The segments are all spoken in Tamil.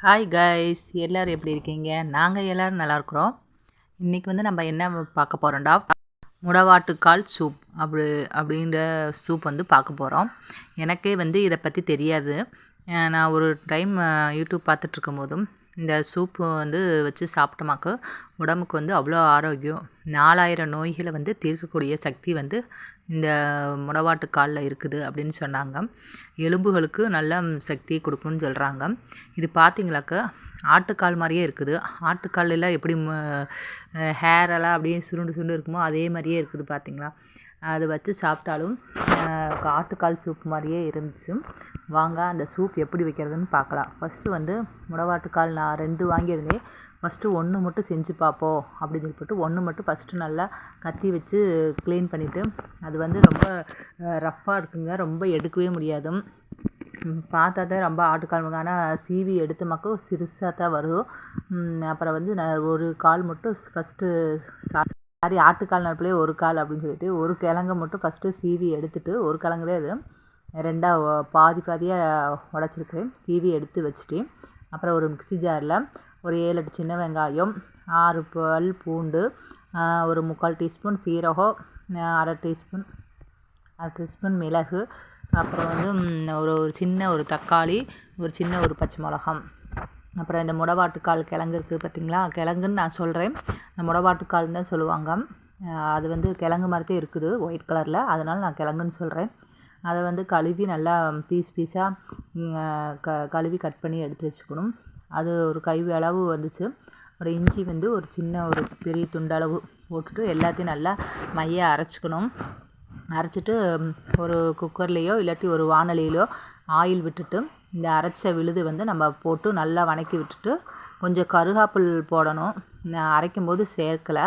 ஹாய் கைஸ் எல்லோரும் எப்படி இருக்கீங்க? நாங்கள் எல்லோரும் நல்லாயிருக்குறோம் இன்றைக்கி வந்து நம்ம என்ன பார்க்க போகிறோம்டா முடவாட்டுக்கால் சூப் அப்படி அப்படின்ற சூப் வந்து பார்க்க போகிறோம் எனக்கே வந்து இதை பற்றி தெரியாது. நான் ஒரு டைம் யூடியூப் பார்த்துட்ருக்கும் போதும் இந்த சூப்பு வந்து வச்சு சாப்பிட்டோமாக்கு உடம்புக்கு வந்து அவ்வளோ ஆரோக்கியம். நாலாயிரம் நோய்களை வந்து தீர்க்கக்கூடிய சக்தி வந்து இந்த முடவாட்டுக்காலில் இருக்குது அப்படின்னு சொன்னாங்க. எலும்புகளுக்கு நல்ல சக்தி கொடுக்குன்னு சொல்கிறாங்க இது பார்த்திங்களாக்க ஆட்டுக்கால் மாதிரியே இருக்குது. ஆட்டுக்காலில் எப்படி ஹேர் எல்லாம் அப்படியே சுருண்டு சுருண்டு இருக்குமோ அதே மாதிரியே இருக்குது பார்த்திங்களா அது வச்சு சாப்பிட்டாலும் ஆட்டுக்கால் சூப் மாதிரியே இருந்துச்சு. வாங்க அந்த சூப் எப்படி வைக்கிறதுன்னு பார்க்கலாம். ஃபஸ்ட்டு வந்து முடவாட்டுக்கால் நான் ரெண்டு வாங்கியிருந்தேன். ஃபஸ்ட்டு ஒன்று மட்டும் செஞ்சு பார்ப்போம் அப்படின்னு சொல்லிட்டு ஒன்று மட்டும் ஃபஸ்ட்டு நல்லா கத்தி வச்சு க்ளீன் பண்ணிவிட்டு அது வந்து ரொம்ப ரஃப்பாக இருக்குங்க. ரொம்ப எடுக்கவே முடியாது. பார்த்தா தான் ரொம்ப ஆட்டுக்கால் ஆனால் சீவி எடுத்த மக்கள் சிறுசாக தான் வரும் அப்புறம் வந்து நான் ஒரு கால் மட்டும் ஃபஸ்ட்டு சாரி ஆட்டுக்கால் நடுப்புலேயே ஒரு கால் அப்படின்னு சொல்லிட்டு ஒரு கிழங்க மட்டும் ஃபஸ்ட்டு சீவி எடுத்துட்டு ஒரு கிழங்கு தான் இது ரெண்டாக பாதி பாதியாக உடச்சிருக்கு. சீவி எடுத்து வச்சுட்டு அப்புறம் ஒரு மிக்ஸி ஜாரில் ஒரு ஏழு எட்டு சின்ன வெங்காயம் ஆறு பல் பூண்டு ஒரு முக்கால் டீஸ்பூன் சீரகம் அரை டீஸ்பூன் அரை டீஸ்பூன் மிளகு அப்புறம் வந்து ஒரு ஒரு சின்ன ஒரு தக்காளி ஒரு சின்ன ஒரு பச்சை மிளகாய். அப்புறம் இந்த முடவாட்டுக்கால் கிழங்கு இருக்குது பார்த்தீங்களா? கிழங்குன்னு நான் சொல்கிறேன் இந்த முடவாட்டுக்கால்னு தான் சொல்லுவாங்க. அது வந்து கிழங்கு மரத்தே இருக்குது ஒயிட் கலரில். அதனால் நான் கிழங்குன்னு சொல்கிறேன் அதை வந்து கழுவி நல்லா பீஸ் பீஸாக க கழுவி கட் பண்ணி எடுத்து வச்சுக்கணும். அது ஒரு கை அளவு வந்துச்சு. ஒரு இஞ்சி வந்து ஒரு சின்ன ஒரு பெரிய துண்டளவு போட்டுட்டு எல்லாத்தையும் நல்லா மைய அரைச்சிக்கணும். அரைச்சிட்டு ஒரு குக்கர்லேயோ இல்லாட்டி ஒரு வானலியிலோ ஆயில் விட்டுட்டு இந்த அரைச்ச விழுது வந்து நம்ம போட்டு நல்லா வணக்கி விட்டுட்டு கொஞ்சம் கருகாப்பில் போடணும். நான் அரைக்கும் போது சேர்க்கலை.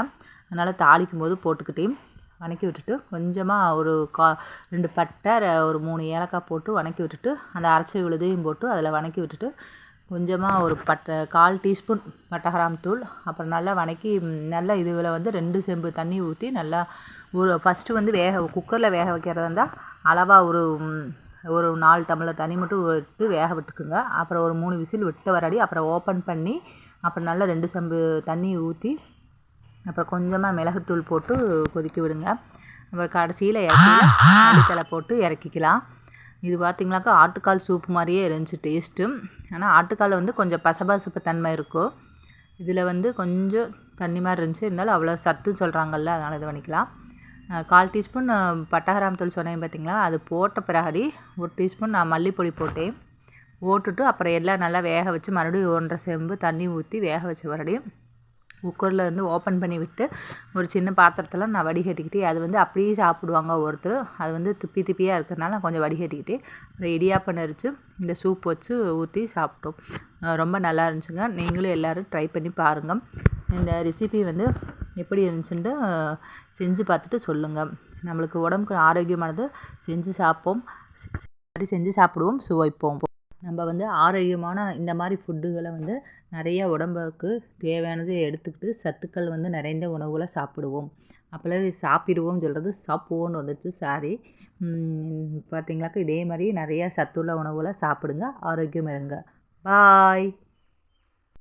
அதனால் தாளிக்கும் போது போட்டுக்கிட்டே வணக்கி விட்டுட்டு கொஞ்சமாக ஒரு கா ரெண்டு பட்டை ஒரு மூணு ஏலக்காய் போட்டு வணக்கி விட்டுட்டு அந்த அரைச்ச விழுதையும் போட்டு அதில் வணக்கி விட்டுட்டு கொஞ்சமாக ஒரு பட்டை கால் டீஸ்பூன் பட்டை கிராம் தூள் அப்புறம் நல்லா வணக்கி நல்லா இதுவில் வந்து ரெண்டு செம்பு தண்ணி ஊற்றி நல்லா ஒரு ஃபஸ்ட்டு வந்து வேக குக்கரில் வேக வைக்கிறதா இருந்தால் அளவாக ஒரு ஒரு நாலு டம்ளர் தண்ணி மட்டும் விட்டு வேக விட்டுக்குங்க. அப்புறம் ஒரு மூணு விசில் விட்ட வராடி அப்புறம் ஓப்பன் பண்ணி அப்புறம் நல்லா ரெண்டு சம்பு தண்ணி ஊற்றி அப்புறம் கொஞ்சமாக மிளகுத்தூள் போட்டு கொதிக்க விடுங்க. அப்புறம் கடைசியில் இறக்கி மல்லித்தலை போட்டு இறக்கிக்கலாம். இது பார்த்திங்கனாக்கா ஆட்டுக்கால் சூப் மாதிரியே இருந்துச்சு டேஸ்ட்டு ஆனால் ஆட்டுக்கால் வந்து கொஞ்சம் பசபசப்பு தன்மை இருக்கும் இதில் வந்து கொஞ்சம் தண்ணி மாதிரி இருந்துச்சு. இருந்தாலும் அவ்வளோ சத்துன்னு சொல்கிறாங்கல்ல அதனால் இது பண்ணிக்கலாம். கால் டீஸ்பூன் பட்டகிராம் தூள் சொன்னேன் பார்த்தீங்களா அது போட்ட பிறகு ஒரு டீஸ்பூன் நான் மல்லிப்பொடி போட்டேன். போட்டுட்டு அப்புறம் எல்லாம் நல்லா வேக வச்சு மறுபடியும் ஒன்றரை செம்பு தண்ணி ஊற்றி வேக வச்ச மறுபடியும் குக்கரில் இருந்து ஓப்பன் பண்ணி விட்டு ஒரு சின்ன பாத்திரத்தில் நான் வடிகட்டிக்கிட்டு அது வந்து அப்படியே சாப்பிடுவாங்க ஒருத்தர். அது வந்து திப்பி திப்பியாக இருக்கிறதுனால நான் கொஞ்சம் வடிகட்டிக்கிட்டு அப்புறம் இடியாப்பம் நெரிச்சு இந்த சூப் வச்சு ஊற்றி சாப்பிட்டோம். ரொம்ப நல்லா இருந்துச்சுங்க. நீங்களும் எல்லோரும் ட்ரை பண்ணி பாருங்கள் இந்த ரெசிபி வந்து எப்படி இருந்துச்சுன்ட்டு செஞ்சு பார்த்துட்டு சொல்லுங்கள் நம்மளுக்கு உடம்புக்கு ஆரோக்கியமானது செஞ்சு சாப்பிப்போம். சரி செஞ்சு சாப்பிடுவோம் சுவைப்போம். நம்ம வந்து ஆரோக்கியமான இந்த மாதிரி ஃபுட்டுகளை வந்து நிறைய உடம்புக்கு தேவையானது எடுத்துக்கிட்டு சத்துக்கள் வந்து நிறைந்த உணவுகளை சாப்பிடுவோம். அப்போல்லாம் சாப்பிடுவோம் சொல்கிறது சாப்பிடுவோன்னு வந்துச்சு சாரி. பார்த்தீங்களாக்கா இதே மாதிரி நிறைய சத்துள்ள உணவுகளை சாப்பிடுங்க ஆரோக்கியம் இருங்க. பாய்.